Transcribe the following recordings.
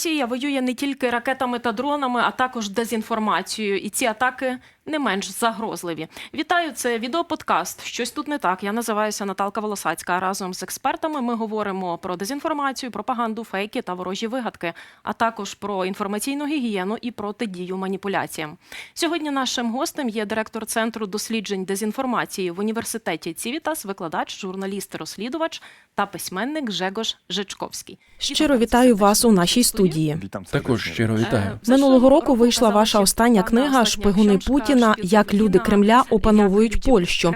Росія воює не тільки ракетами та дронами, а також дезінформацією, і ці атаки не менш загрозливі. Вітаю, це відеоподкаст. Щось тут не так. Я називаюся Наталка Волосацька. Разом з експертами ми говоримо про дезінформацію, пропаганду, фейки та ворожі вигадки, а також про інформаційну гігієну і протидію маніпуляціям. Сьогодні нашим гостем є директор центру досліджень дезінформації в університеті Цівітас, викладач, журналіст, розслідувач та письменник Жегош Жичковський. Щиро вітаю вас у нашій студії. Також щиро вітаю. Минулого року вийшла ваша остання книга «Шпигуни Путіна. Як люди Кремля опановують Польщу».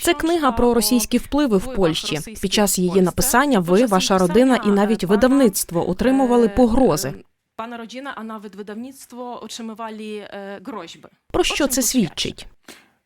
Це книга про російські впливи в Польщі. Під час її написання ви, ваша родина і навіть видавництво отримували погрози. Пана родина, а навіть видавництво отримували гроші. Про що це свідчить?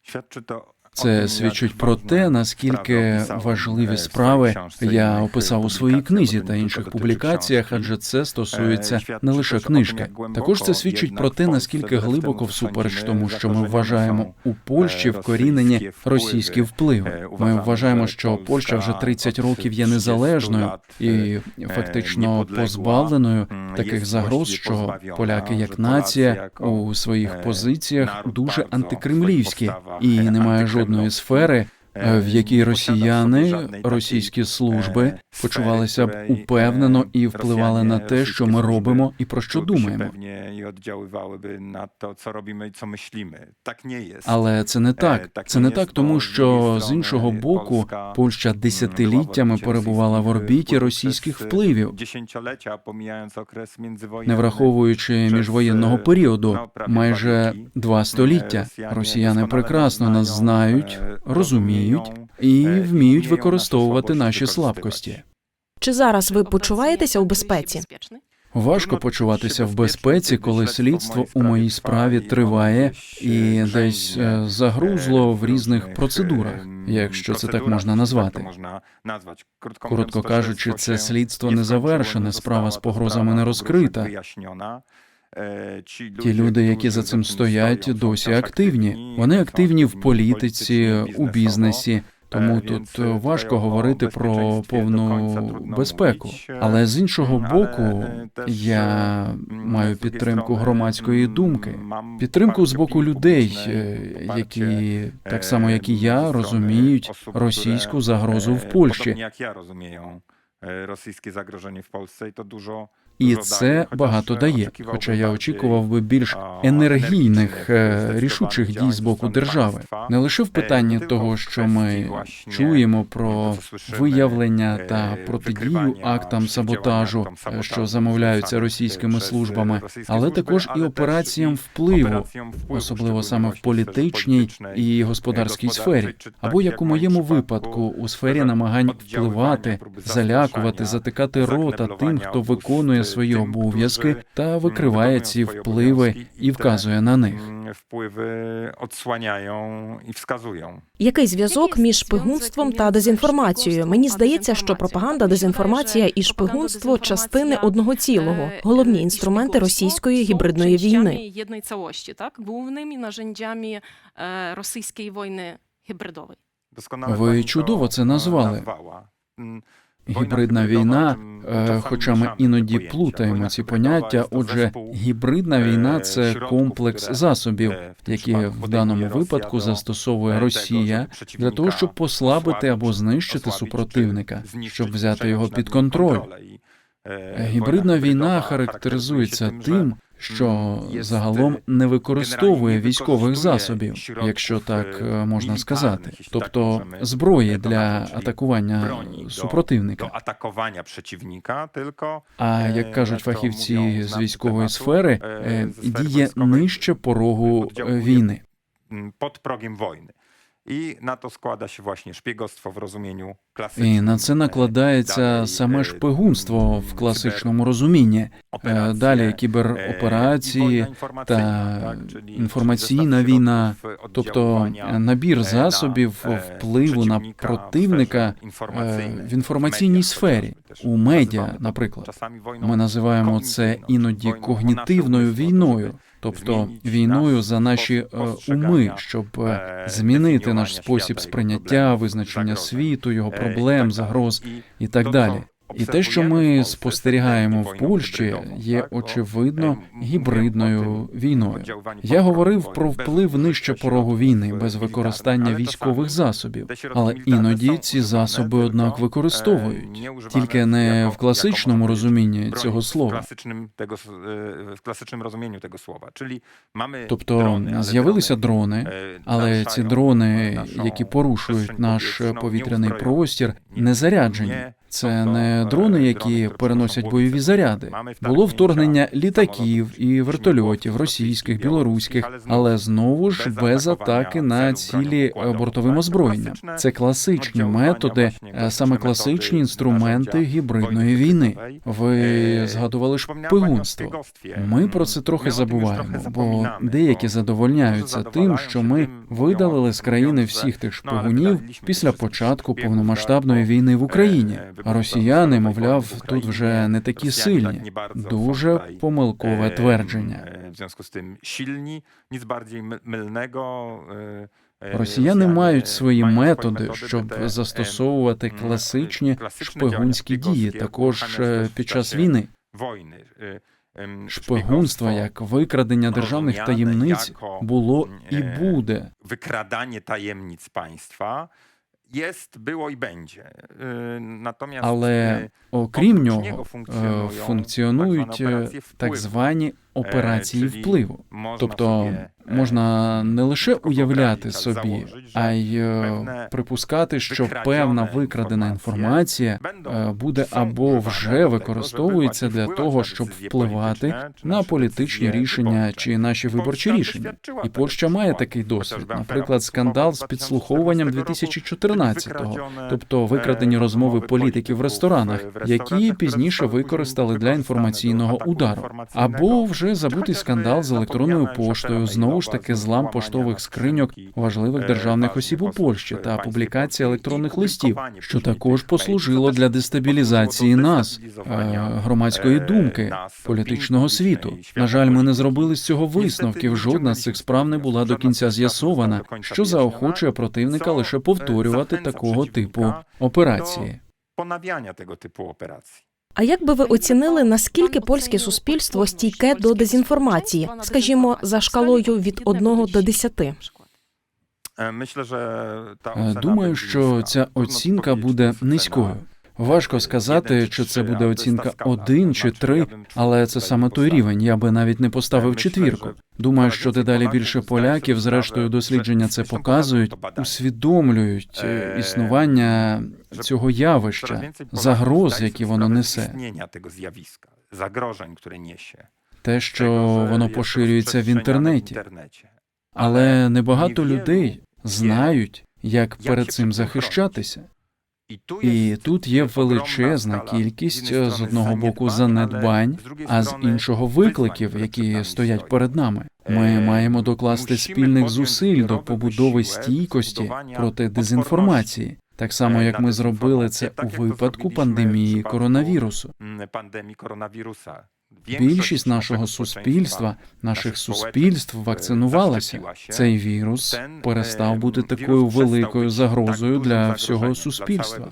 Świadczy to Це свідчить про те, наскільки важливі справи я описав у своїй книзі та інших публікаціях, адже це стосується не лише книжки. Також це свідчить про те, наскільки глибоко всупереч тому, що ми вважаємо у Польщі вкорінені російські впливи. Ми вважаємо, що Польща вже 30 років є незалежною і фактично позбавленою таких загроз, що поляки як нація у своїх позиціях дуже антикремлівські і немає жодної сфери. Е, В якій росіяни, російські служби почувалися б упевнено і впливали на те, що ми робимо і про що думаємо. Але це не так. Це не так, тому що з іншого боку Польща десятиліттями перебувала в орбіті російських впливів, не враховуючи міжвоєнного періоду, майже два століття. Росіяни прекрасно нас знають, розуміють і вміють використовувати наші слабкості. Чи зараз ви почуваєтеся у безпеці? Важко почуватися в безпеці, коли слідство у моїй справі триває і десь е, загрузло в різних процедурах, якщо це так можна назвати. Коротко кажучи, це слідство не завершене, справа з погрозами не розкрита. Ті люди, які за цим стоять, досі активні. Вони активні в політиці, у бізнесі. Тому тут важко говорити про повну безпеку. Але з іншого боку, я маю підтримку громадської думки, підтримку з боку людей, е, які так само як і я розуміють російську загрозу в Польщі. Як я розумію російське загроження в Польщі, і то дуже І це багато дає. Хоча я очікував би більш енергійних е, рішучих дій з боку держави, не лише в питанні того, що ми чуємо про виявлення та протидію актам саботажу, е, що замовляються російськими службами, але також і операціям впливу, особливо саме в політичній і господарській сфері, або як у моєму випадку, у сфері намагань впливати, залякувати, затикати рота тим, хто виконує свої обов'язки та викриває ці впливи і вказує на них. Впливи і вказують. Який зв'язок між шпигунством та дезінформацією? Мені здається, що пропаганда, дезінформація і шпигунство частини одного цілого, головні інструменти російської гібридної війни. Єдної całości, так? Narzędziami е, російської війни гібридової. Ви чудово це назвали. Гібридна війна, е, хоча ми іноді плутаємо ці поняття. Отже, гібридна війна це комплекс засобів, які в даному випадку застосовує Росія для того, щоб послабити або знищити супротивника, щоб взяти його під контроль. Гібридна війна характеризується тим, що загалом не використовує військових засобів, якщо так е, можна сказати, тобто зброї для атакування супротивника. А е, як кажуть фахівці з військової сфери, е, е, діє нижче порогу е, війни. m, pod progiem І на це накладається саме шпигунство в класичному розумінні. Далі кібероперації та інформаційна війна, тобто набір засобів впливу на противника в інформаційній сфері, у медіа, наприклад. Ми називаємо це іноді когнітивною війною, тобто війною за наші е, уми, щоб е, е, змінити наш спосіб сприйняття, визначення світу, його Е, проблем, загроз і так далі. І те, що ми спостерігаємо в Польщі, є очевидно гібридною війною. Я говорив про вплив нижче порогу війни без використання військових засобів, але іноді ці засоби однак використовують тільки не в класичному розумінні цього слова. Rozumieniu tego słowa. Czyli mamy Тобто з'явилися дрони, але ці дрони, які порушують наш повітряний простір, не заряджені. Це не дрони, які переносять бойові заряди. Було вторгнення літаків і вертольотів російських, білоруських, але знову ж без атаки на цілі бортовим озброєнням. Це класичні методи, е, саме класичні інструменти гібридної війни. Ви згадували шпигунство. Ми про це трохи забуваємо, бо деякі задовольняються тим, що ми видалили з країни всіх тих шпигунів після початку повномасштабної війни в Україні. Росіяни, мовляв, тут вже не такі сильні. Дуже помилкове твердження. W związku z tym silni, nic bardziej my- mylnego. e, e, Росіяни мають свої методи, щоб е, застосовувати класичні шпигунські дії, також е, в під час війни. E, Шпигунство як викрадення державних таємниць було і е, буде. wykradanie tajemnic państwa było i będzie. E, Natomiast Але e, окрім нього е, функціонують так звані е, операції впливу. czyli впливу. Тобто е, можна не лише уявляти собі, а й е, припускати, що певна викрадена інформація е, буде або вже використовується для того, щоб впливати на політичні рішення чи наші виборчі рішення. І Польща має такий досвід. Наприклад, скандал з підслуховуванням 2014-го, тобто викрадені розмови політиків в ресторанах, які пізніше використали для інформаційного удару, або вже забутий скандал з електронною поштою, знову ж таки злам поштових скриньок важливих державних осіб у Польщі та публікація електронних листів, що також послужило для дестабілізації нас, е, громадської думки, політичного світу. На жаль, ми не зробили з цього висновків. Жодна з цих справ не була до кінця з'ясована, що заохочує противника лише повторювати такого типу операції. Ponawiania tego typu operacji. А як би ви оцінили, наскільки польське суспільство стійке до дезінформації, скажімо, за шкалою від 1 до 10? Е, Е, Думаю, що ця оцінка буде czy to jest низькою. Важко сказати, чи це буде оцінка один чи три, але це саме той рівень. Я би навіть не поставив четвірку. Думаю, що дедалі більше поляків, зрештою, дослідження це показують, усвідомлюють е, існування цього явища, загроз, які воно несе, те, що воно поширюється в інтернеті. Але небагато людей знають, як перед цим захищатися. І тут є величезна кількість З одного боку занедбань, а з іншого викликів, які стоять перед нами. Ми Е, маємо докласти спільних зусиль до побудови стійкості проти дезінформації, так само Е, як ми зробили це у випадку пандемії коронавірусу. Більшість нашого суспільства, наших суспільств вакцинувалася. Цей вірус перестав е, бути такою великою загрозою для всього суспільства.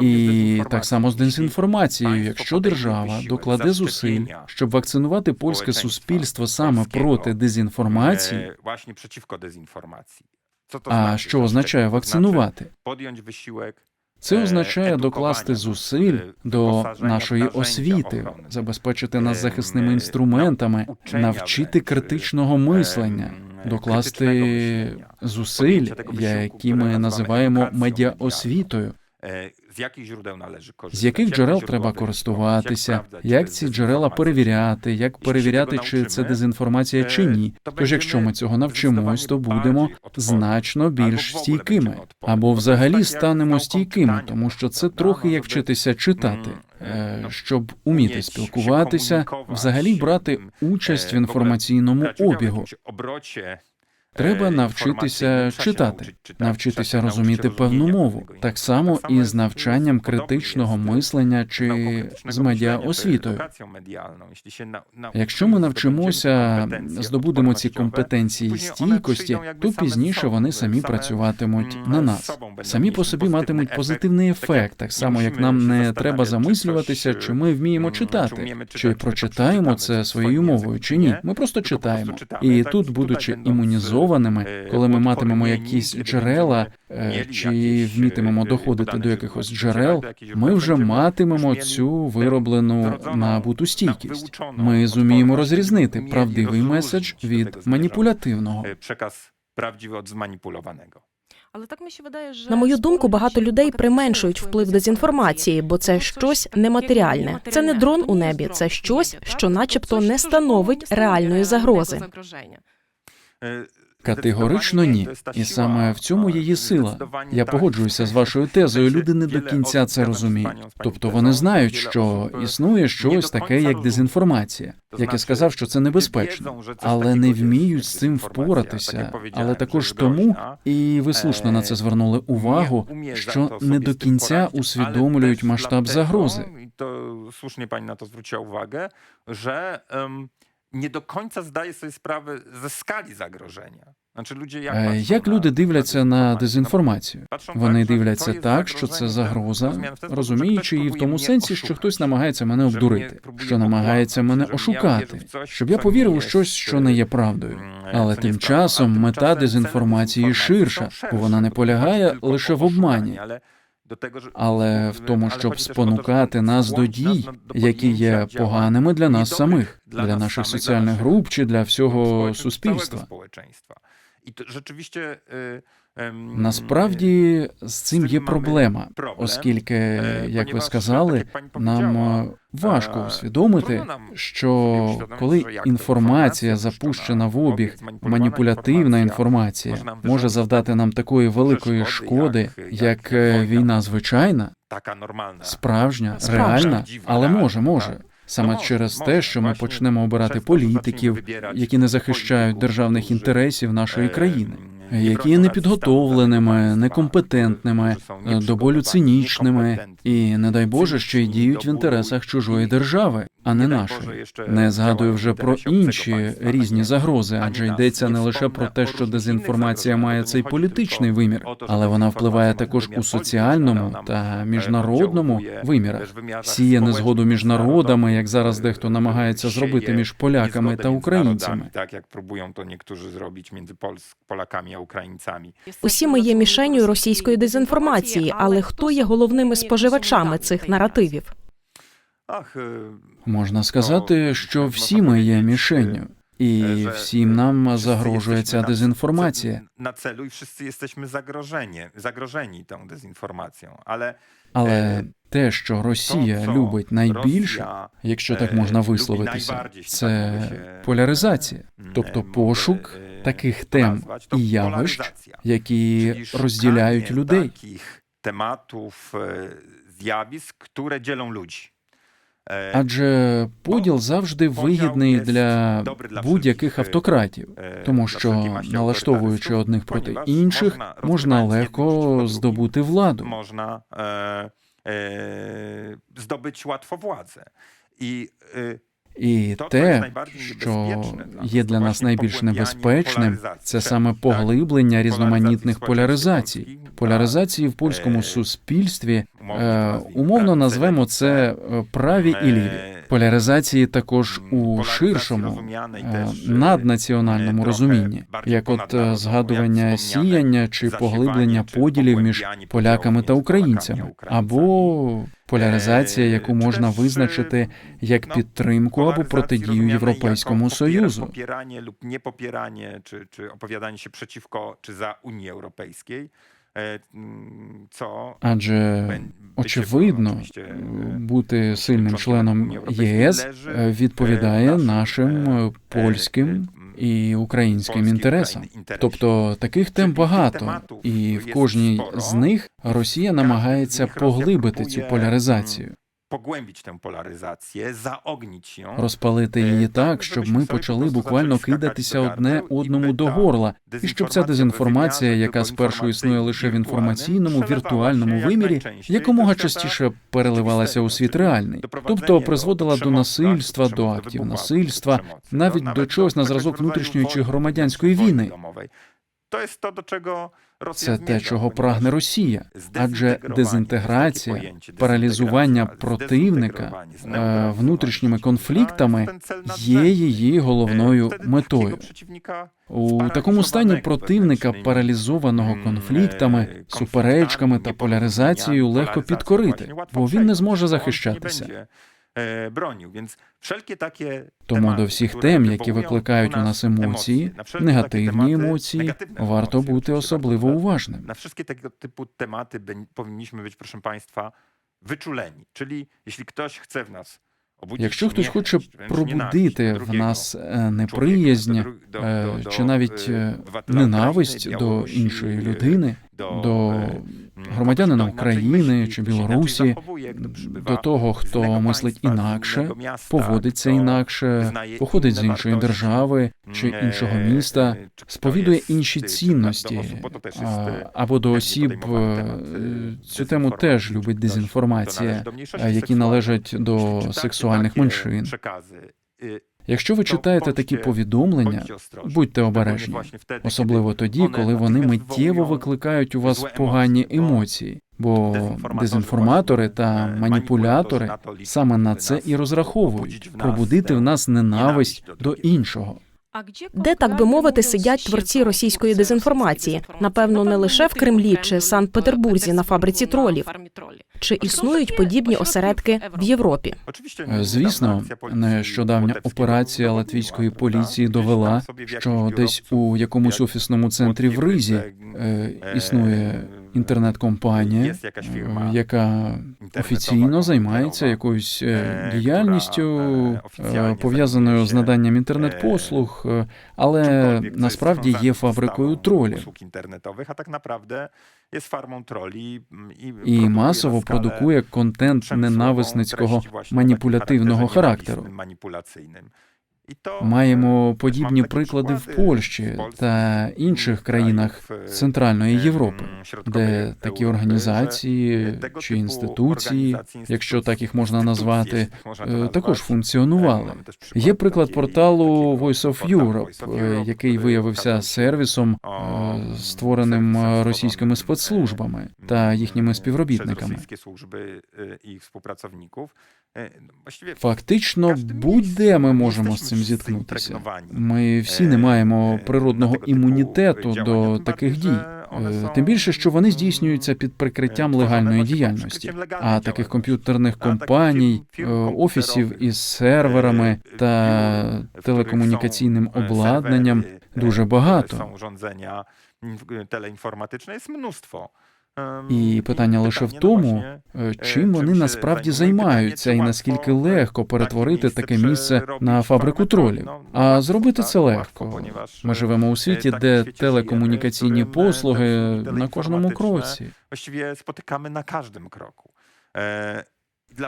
І, так само з дезінформацією, якщо держава докладе зусиль, щоб вакцинувати польське суспільство саме проти дезінформації, przeciwko dezinformacji. А що означає вакцинувати? Це е, означає докласти зусиль е, до нашої освіти, забезпечити нас Е, захисними інструментами, навчити критичного мислення, докласти зусиль, які ми називаємо медіаосвітою. Е, З яких җерел належить? З яких джерел треба користуватися, як ці джерела перевіряти, як перевіряти, чи це дезінформація чи е, ні. Тож, якщо ми цього навчимось, то будемо значно більш стійкими, або взагалі станемо стійкими, тому що це трохи як вчитися читати, м, е, ну, щоб уміти спілкуватися, взагалі брати участь в е, інформаційному обігу. Треба e, навчитися читати, навчитися розуміти певну мову, так само і з навчанням критичного мислення чи з медіаосвітою. Якщо ми навчимося, здобудемо ці компетенції стійкості, то пізніше вони самі працюватимуть на нас. Самі по собі матимуть позитивний ефект, так само як нам не треба замислюватися, чи ми вміємо читати, чи прочитаємо це своєю мовою, чи ні. Ми просто читаємо. І тут, будучи będąc, імунізованими, е, коли ми матимемо якісь джерела, е, чи вмітимемо е, доходити до якихось джерел, ми вже матимемо цю вироблену набуту стійкість. Ми зуміємо розрізнити правдивий меседж від маніпулятивного. Але так мені видає, що На мою думку, багато людей применшують вплив дезінформації, бо це щось нематеріальне. Це не дрон у небі, це щось, що, начебто, не становить реальної загрози. Категорично ні. І саме в цьому її сила. Я погоджуюся з вашою тезою. Люди не до кінця це розуміють. Тобто вони знають, що існує щось таке, як дезінформація. Як я сказав, що це небезпечно, але не вміють з цим впоратися. Але також тому, і ви слушно на це звернули увагу, що не до кінця усвідомлюють масштаб загрози. To słusznie pani na to zwróciła uwagę, że em, nie do końca zdaje sobie sprawę ze skali zagrożenia. Znaczy ludzie Е, Як люди дивляться на дезінформацію? Вони дивляться так, що це загроза, розуміючи її в тому сенсі, що хтось намагається мене обдурити, що намагається мене ошукати, щоб я повірив у щось, що не є правдою. Але тим часом мета дезінформації ширша, бо вона не полягає лише в обмані, але в тому, щоб спонукати нас до дій, які є поганими для нас самих, для наших соціальних груп чи для всього суспільства. całego em, Насправді з цим є проблема, оскільки, е, як ви сказали, нам е, важко е, усвідомити, нам що коли інформація запущена в обіг, маніпулятивна інформація. може завдати нам такої великої шкоди, як- війна. звичайна, така нормальна. справжня, реальна, але може, може. Саме через те, що ми почнемо обирати політиків, які не захищають державних інтересів нашої е, країни, які є непідготовленими, некомпетентними, е, до болю цинічними і, не дай Боже, ще й діють в інтересах чужої держави, а не нашої. Не згадую вже про інші різні загрози, адже йдеться Не лише про те, що дезінформація має цей політичний вимір, але вона впливає також у соціальному та міжнародному вимірах. Сіє незгоду між народами, як зараз дехто намагається зробити між поляками та українцями. narodami, Tak jak próbują to niektórzy zrobić między Polakami. Усі ми є мішенью російської дезінформації, але хто є головними споживачами цих наративів? Ach, Можна сказати, що всі ми є мішенню, і всім нам загрожує ця дезінформація. Na celu i wszyscy jesteśmy zagrożeni, zagrożeni tą dezinformacją, ale Але Е, те, що Росія любить найбільше, якщо так е, можна висловитися, це поляризація, тобто пошук е, таких тем і явищ, які розділяють людей. e, zjawisk, które dzielą ludzi. E, Адже поділ завжди вигідний для будь-яких автократів, e, тому що налаштовуючи одних проти інших, можна легко здобути владу. Можна здобич władzę. I e, І те, що є для нас найбільш небезпечним, це саме поглиблення різноманітних поляризацій, поляризації в польському Е, суспільстві. умовно е, Умовно назвемо це е, праві і ліві. Е, Поляризації також у ширшому е, е, наднаціональному розумінні, як от е, згадування сіяння чи поглиблення поділів між поляками та українцями, або поляризація, Е, яку чи можна е, визначити як підтримку або протидію Європейському Союзу. Popieranie lub niepopieranie, czy, czy opowiadanie się przeciwko, czy za Unii Europejskiej, e, mm, Адже очевидно, e, бути сильним членом ЄС е, відповідає е, нашим е, е, польським е, і українським інтересам. Тобто таких тем багато, і в кожній з них Росія намагається поглибити цю поляризацію. Pogłębić tę polaryzację, zaognić ją. розпалити її так, щоб ми почали буквально кидатися одне одному до горла, і щоб ця дезінформація, яка спершу існує лише в інформаційному віртуальному вимірі, якомога частіше переливалася у світ реальний, тобто призводила до насильства, до актів насильства, навіть до чогось на зразок внутрішньої чи громадянської війни. Jest to, do czego Rosja Це те, чого прагне Росія, адже дезінтеграція, паралізування противника е, внутрішніми конфліктами є її головною метою. У такому стані противника, паралізованого конфліктами, суперечками та поляризацією, легко підкорити, бо він не зможе захищатися. Тому до всіх тем, які викликають у нас емоції, негативні емоції, варто бути особливо уважним. Na wszystkie tego typu tematy bę- powinniśmy być, proszę Państwa, wyczuleni. Czyli jeśli ktoś chce w nas Якщо хтось хоче пробудити в нас е, неприязнь е, чи навіть е, е, ненависть до іншої е, людини, до е, громадянина України чи Білорусі, до того, хто мислить інакше, поводиться інакше, походить з іншої держави чи іншого міста, е, хто сповідує інші цінності, е, або до осіб цю тему теж любить дезінформація, які належать до сексуальних меншин. Якщо ви читаєте такі повідомлення, будьте обережні, особливо тоді, коли вони миттєво викликають у вас погані емоції, бо дезінформатори та маніпулятори маніпулятори саме на це і розраховують. побудіть в нас пробудити в нас ненависть до іншого. Де, так би мовити, сидять творці російської дезінформації? Напевно, не лише в Кремлі чи Санкт-Петербурзі на фабриці тролів. Чи існують подібні осередки в Європі? Е, Звісно, нещодавня операція латвійської поліції довела, що десь у якомусь офісному центрі в Ризі е, існує інтернет-компанія, е, яка офіційно займається якоюсь е, діяльністю е, пов'язаною з наданням інтернет-послуг, е, але насправді є фабрикою тролів. інтернетових, а так jest farmą troli mm, І масово продукує контент ненависницького маніпулятивного характеру. То, Маємо е, подібні приклади в Польщі та інших країнах е, Центральної е, Європи, де такі організації чи інституції, якщо так їх можна назвати, е, також функціонували. Є приклад порталу Voice of Europe, е, який виявився сервісом, е, створеним е, російськими спецслужбами та їхніми співробітниками. Właściwie Фактично, будь-де ми можемо з цим зіткнутися. Ми всі не маємо природного імунітету до таких дій. Е, Тим більше, що вони здійснюються під прикриттям легальної діяльності, а таких комп'ютерних компаній, е, офісів із серверами та телекомунікаційним обладнанням дуже багато. Są urządzenia teleinformatyczne, jest mnóstwo. Ем, І питання лише в тому, е, чим вони насправді займаються, і наскільки легко перетворити таке місце на фабрику тролів. А зробити це легко. Ми живемо у світі, де телекомунікаційні послуги на кожному кроці. Właściwie spotykamy na każdym kroku.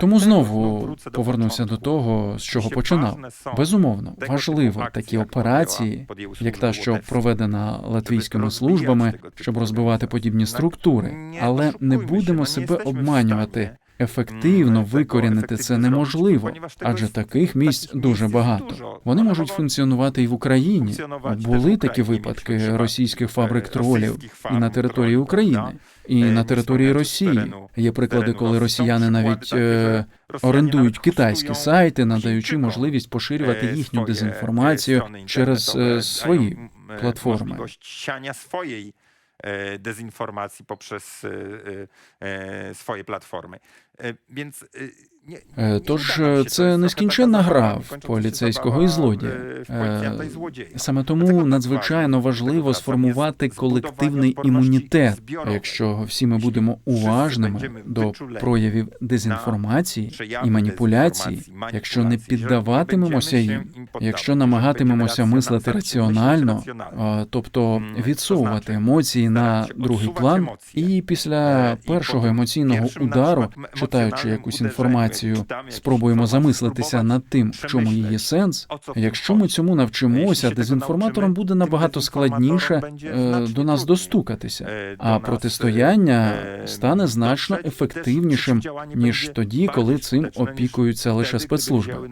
Тому знову повернуся до того, з чого починав. Безумовно, важливо такі операції, як та, що проведена латвійськими службами, типу щоб розвивати подібні структури, але не будемо себе обманювати. Ефективно викорінити це неможливо, адже таких місць дуже багато. Вони можуть функціонувати і в Україні. Були такі випадки російських фабрик е, тролів і на території України? І Е, на території Росії. Є приклади, коли росіяни навіть е, орендують китайські сайти, надаючи можливість поширювати е, їхню дезінформацію е, через е, свої e, swojej e, dezinformacji poprzez e, e, e, swoje platformy. E, Więc e, Е, Тож е, się, to це нескінченна гра в поліцейського і злодія. Е. Саме тому надзвичайно важливо сформувати колективний імунітет. Якщо всі ми будемо уважними до проявів дезінформації і маніпуляцій, якщо не піддаватимемося їм, якщо намагатимемося мислити раціонально, тобто відсовувати емоції на другий план, і після Е, першого емоційного удару, читаючи якусь uderzeniem інформацію, спробуємо замислитися над тим, в чому її сенс. Якщо ми цьому навчимося, дезінформаторам буде набагато складніше е, до нас достукатися, а протистояння стане значно ефективнішим ніж тоді, коли цим опікуються лише спецслужби.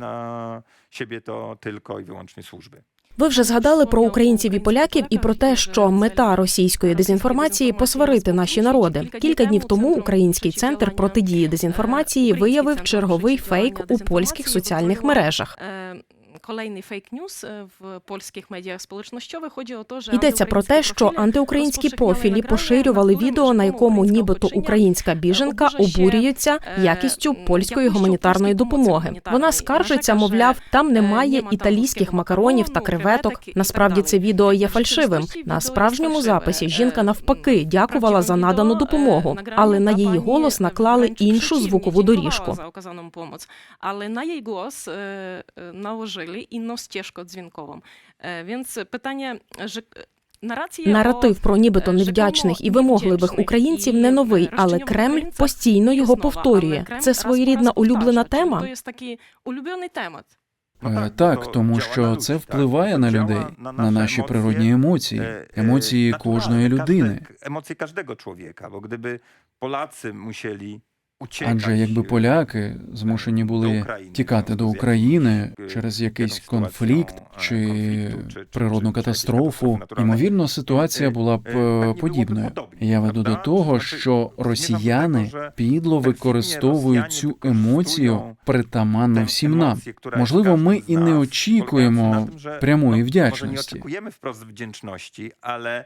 Ви вже згадали про українців і поляків і про те, що мета російської дезінформації посварити наші народи. Кілька днів тому український центр протидії дезінформації виявив черговий фейк у польських соціальних мережах. Е, Kolejny fake news е, в польських медіях сполучнощових ході о то, Йдеться про те, що антиукраїнські профілі поширювали відео, на якому нібито українська біженка обурюється якістю польської гуманітарної допомоги. Вона скаржиться, мовляв, там немає італійських макаронів та креветок. Насправді це відео є фальшивим. На справжньому записі жінка навпаки дякувала за надану допомогу, але на її голос наклали іншу звукову доріжку. За оказану pomoc, але на її голос е, е, наложили інну стежку дзвінкову. Е, Więc питання że нарація Наратив про нібито невдячних і вимогливих українців не новий, але Кремль постійно його повторює. Це своєрідна улюблена тема. То є такий улюблений темат. Е, Так, тому що це впливає на людей, на наші природні емоції, емоції кожної людини. Емоції кожного чоловіка, бо Polacy musieli uciekać Адже якби поляки змушені були тікати до України через якийсь конфлікт чи природну катастрофу, ймовірно, ситуація була б е, подібною. Я веду до того, що росіяни підло використовують цю емоцію притаманно всім нам. Можливо, ми і не очікуємо прямої вдячності. Ми очікуємо вдячності, але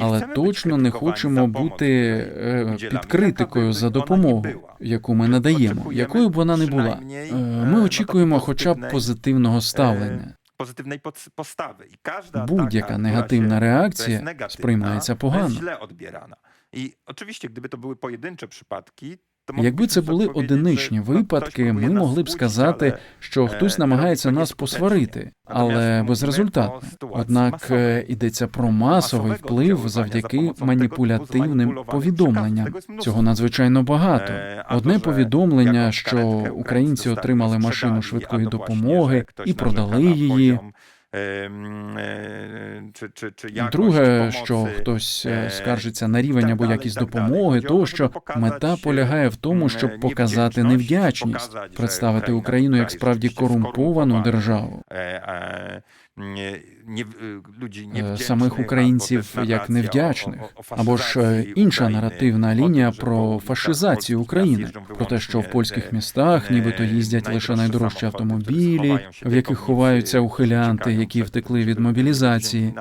Але точно не хочемо бути е, під критикою за допомогу, яку ми надаємо, якою б вона не була. Е, Ми очікуємо, хоча б позитивного ставлення. Позитивної постави. І Будь-яка негативна реакція сприймається погано. І очевидно, якби то були поєдинчі to Якби це були одиничні випадки, ми могли б сказати, що хтось е, намагається нас посварити, але безрезультатно. Однак е, йдеться про масовий вплив завдяки маніпулятивним повідомленням. Цього надзвичайно багато. Е, Одне повідомлення, що українці отримали машину швидкої допомоги і продали її. Ем, е, чи- чи- чи якость Друге, pomocy, що хтось е, е, скаржиться на рівень або якість допомоги, то що мета полягає в тому, щоб показати невдячність, представити Україну як справді корумповану державу. самих українців як невдячних, або ж інша наративна лінія про фашизацію України, про те, що в польських містах нібито їздять лише найдорожчі автомобілі, в яких ховаються ухилянти, які втекли від мобілізації.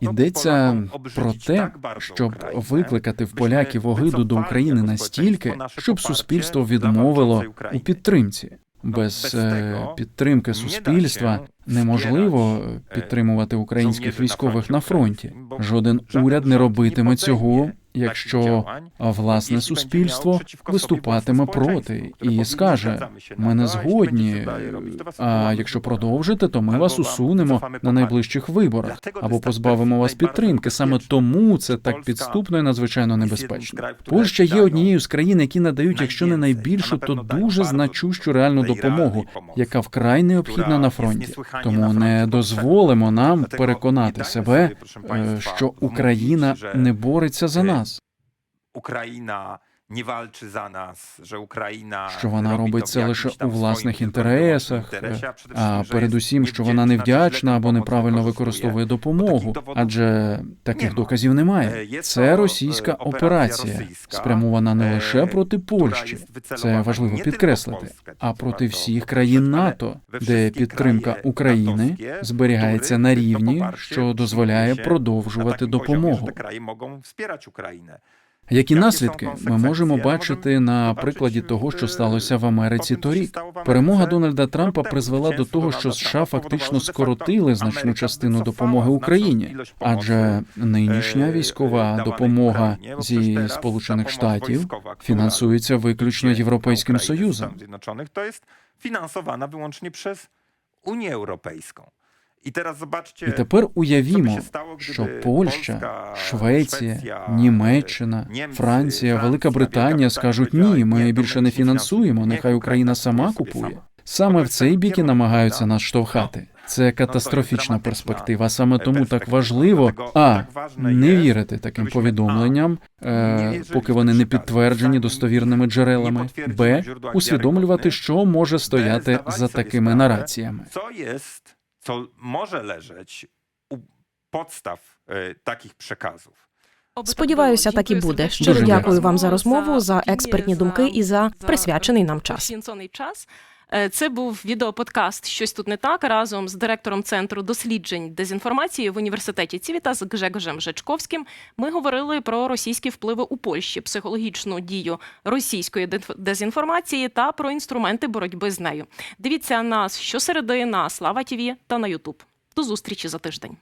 Йдеться про те, щоб викликати в поляків огиду до України настільки, щоб суспільство відмовило у підтримці. без е, підтримки суспільства неможливо підтримувати українських військових на фронті. Жоден уряд не робитиме цього, якщо власне суспільство виступатиме проти і скаже: "Nie zgadzamy się na ми не згодні. А якщо продовжите, то ми вас усунемо на найближчих виборах або позбавимо вас підтримки. Саме тому це так підступно і надзвичайно небезпечно. Польща є однією з країн, які надають, якщо не найбільшу, то дуже значущу реальну допомогу, яка вкрай необхідна на фронті. Тому не дозволимо нам переконати себе, е, що Україна не бореться за нас. Україна не walczy za nas, że Україна Що вона робить це лише у власних інтересах, власному а передусім, що вона невдячна або неправильно використовує допомогу, адже таких доказів Е, немає. Це російська е, операція спрямована не е, лише проти Польщі, це важливо підкреслити, а проти всіх країн НАТО, де підтримка України зберігається на рівні, що дозволяє продовжувати допомогу. Які наслідки ми можемо бачити на прикладі того, що сталося в Америці торік? Перемога Дональда Трампа призвела до того, що США фактично скоротили значну частину допомоги Україні, адже нинішня військова допомога зі Сполучених Штатів фінансується виключно Європейським Союзом. Zjednoczonych, to jest finansowana І тепер уявімо, що Польща, Швеція, Німеччина, Франція, Велика Британія скажуть ні, ми більше не фінансуємо. Нехай Україна сама купує. Саме в цей бік і намагаються нас штовхати. Це катастрофічна перспектива. Саме тому так важливо а не вірити таким повідомленням, е, поки вони не підтверджені достовірними джерелами. б усвідомлювати, що може стояти за такими нараціями. Co може лежать może leżeć u podstaw e, takich przekazów. Сподіваюся, так і буде. Щиро дякую. вам за розмову, за експертні думки і за присвячений нам час. Е, Це був відеоподкаст Щось тут не так разом з директором центру досліджень дезінформації в університеті Цівіта з Гжегожем Жечковським. Ми говорили про російські впливи у Польщі, психологічну дію російської дезінформації та про інструменти боротьби з нею. Дивіться нас щосереди на Слава ТІВІ та на Ютуб. До зустрічі за тиждень.